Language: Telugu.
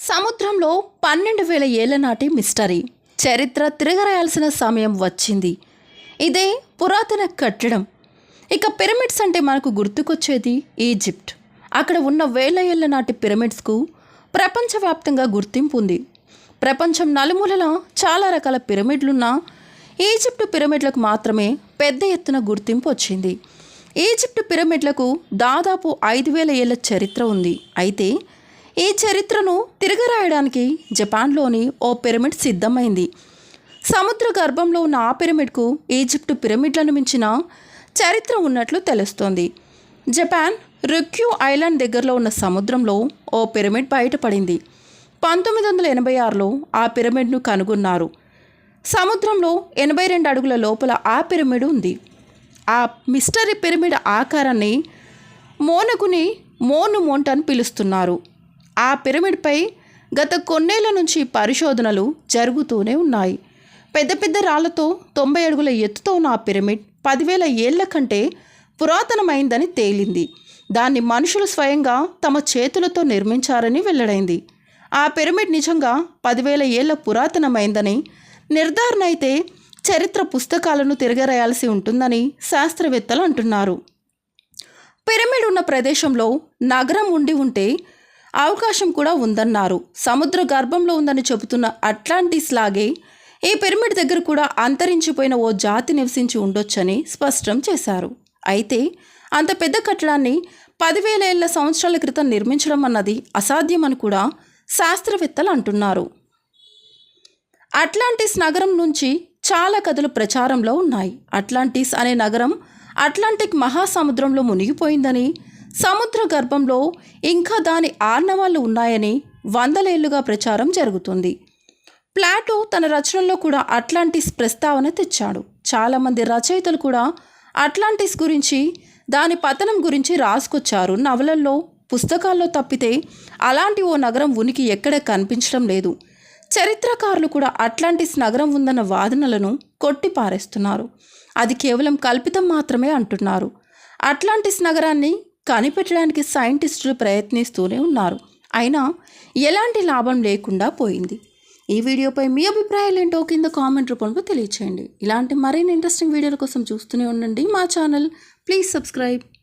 సముద్రంలో పన్నెండు వేల ఏళ్ళ నాటి మిస్టరీ. చరిత్ర తిరగరాయాల్సిన సమయం వచ్చింది. ఇదే పురాతన కట్టడం. ఇక పిరమిడ్స్ అంటే మనకు గుర్తుకొచ్చేది ఈజిప్ట్. అక్కడ ఉన్న వేల ఏళ్ళ నాటి పిరమిడ్స్కు ప్రపంచవ్యాప్తంగా గుర్తింపు ఉంది. ప్రపంచం నలుమూలలా చాలా రకాల పిరమిడ్లున్నా ఈజిప్టు పిరమిడ్లకు మాత్రమే పెద్ద ఎత్తున గుర్తింపు వచ్చింది. ఈజిప్టు పిరమిడ్లకు దాదాపు ఐదు వేల ఏళ్ళ చరిత్ర ఉంది. అయితే ఈ చరిత్రను తిరగరాయడానికి జపాన్లోని ఓ పిరమిడ్ సిద్ధమైంది. సముద్ర గర్భంలో ఉన్న ఆ పిరమిడ్కు ఈజిప్టు పిరమిడ్లను మించిన చరిత్ర ఉన్నట్లు తెలుస్తోంది. జపాన్ రుక్యూ ఐలాండ్ దగ్గరలో ఉన్న సముద్రంలో ఓ పిరమిడ్ బయటపడింది. పంతొమ్మిది వందల ఎనభై ఆరులో ఆ పిరమిడ్ను కనుగొన్నారు. సముద్రంలో ఎనభై రెండు అడుగుల లోపల ఆ పిరమిడ్ ఉంది. ఆ మిస్టరీ పిరమిడ్ ఆకారాన్ని మోనగుని మోను మోంట్ అని పిలుస్తున్నారు. ఆ పిరమిడ్పై గత కొన్నేళ్ళ నుంచి పరిశోధనలు జరుగుతూనే ఉన్నాయి. పెద్ద పెద్ద రాళ్ళతో తొంభై అడుగుల ఎత్తుతో ఉన్న ఆ పిరమిడ్ పదివేల ఏళ్ళ కంటే పురాతనమైందని తేలింది. దాన్ని మనుషులు స్వయంగా తమ చేతులతో నిర్మించారని వెల్లడైంది. ఆ పిరమిడ్ నిజంగా పదివేల ఏళ్ళ పురాతనమైందని నిర్ధారణ అయితే చరిత్ర పుస్తకాలను తిరగరాయాల్సి ఉంటుందని శాస్త్రవేత్తలు అంటున్నారు. పిరమిడ్ ఉన్న ప్రదేశంలో నగరం ఉండి ఉంటే అవకాశం కూడా ఉందన్నారు. సముద్ర గర్భంలో ఉందని చెబుతున్న అట్లాంటిస్ లాగే ఈ పిరమిడ్ దగ్గర కూడా అంతరించిపోయిన ఓ జాతి నివసించి ఉండొచ్చని స్పష్టం చేశారు. అయితే అంత పెద్ద కట్టడాన్ని పదివేల ఏళ్ళ సంవత్సరాల క్రితం నిర్మించడం అన్నది అసాధ్యమని కూడా శాస్త్రవేత్తలు అంటున్నారు. అట్లాంటిస్ నగరం నుంచి చాలా కథలు ప్రచారంలో ఉన్నాయి. అట్లాంటిస్ అనే నగరం అట్లాంటిక్ మహాసముద్రంలో మునిగిపోయిందని సముద్ర గర్భంలో ఇంకా దాని ఆర్నవాళ్ళు ఉన్నాయని వందలేళ్ళుగా ప్రచారం జరుగుతుంది. ప్లాటో తన రచనల్లో కూడా అట్లాంటిస్ ప్రస్తావన తెచ్చాడు. చాలామంది రచయితలు కూడా అట్లాంటిస్ గురించి దాని పతనం గురించి రాసుకొచ్చారు. నవలల్లో పుస్తకాల్లో తప్పితే అలాంటి ఓ నగరం ఉనికి ఎక్కడ కనిపించడం లేదు. చరిత్రకారులు కూడా అట్లాంటిస్ నగరం ఉందన్న వాదనలను కొట్టిపారేస్తున్నారు. అది కేవలం కల్పితం మాత్రమే అంటున్నారు. అట్లాంటిస్ నగరాన్ని కనిపెట్టడానికి సైంటిస్టులు ప్రయత్నిస్తూనే ఉన్నారు. అయినా ఎలాంటి లాభం లేకుండా పోయింది. ఈ వీడియోపై మీ అభిప్రాయాలు ఏంటో కింద కామెంట్ రూపంలో తెలియచేయండి. ఇలాంటి మరిన్ని ఇంట్రెస్టింగ్ వీడియోల కోసం చూస్తూనే ఉండండి మా ఛానల్. Please subscribe.